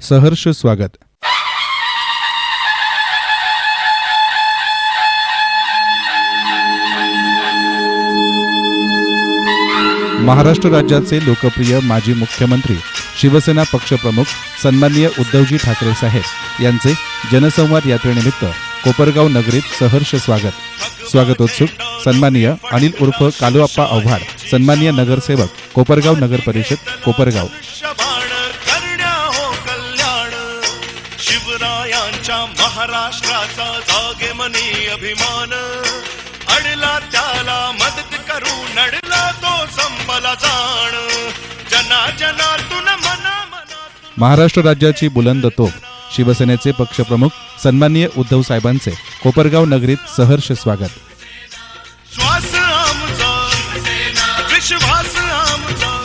सहर्ष स्वागत. महाराष्ट्र राज्याचे लोकप्रिय माजी मुख्यमंत्री शिवसेना पक्षप्रमुख सन्माननीय उद्धवजी ठाकरे साहेब यांचे जनसंवाद यात्रेनिमित्त कोपरगाव नगरीत सहर्ष स्वागत. स्वागतोत्सुक सन्माननीय अनिल उर्फ कालुआप्पा आव्हाड सन्माननीय नगरसेवक कोपरगाव नगर परिषद कोपरगाव. शिवरायांच्या महाराष्ट्राचा जागे मनी अभिमान. अडला त्याला मदत करू नडला तो संपला जाण. जना जनातून मना मना महाराष्ट्र राज्याची बुलंद तो शिवसेनेचे पक्षप्रमुख सन्माननीय उद्धव साहेबांचे कोपरगाव नगरीत सहर्ष स्वागत. श्वास आमचा विश्वास आमचा.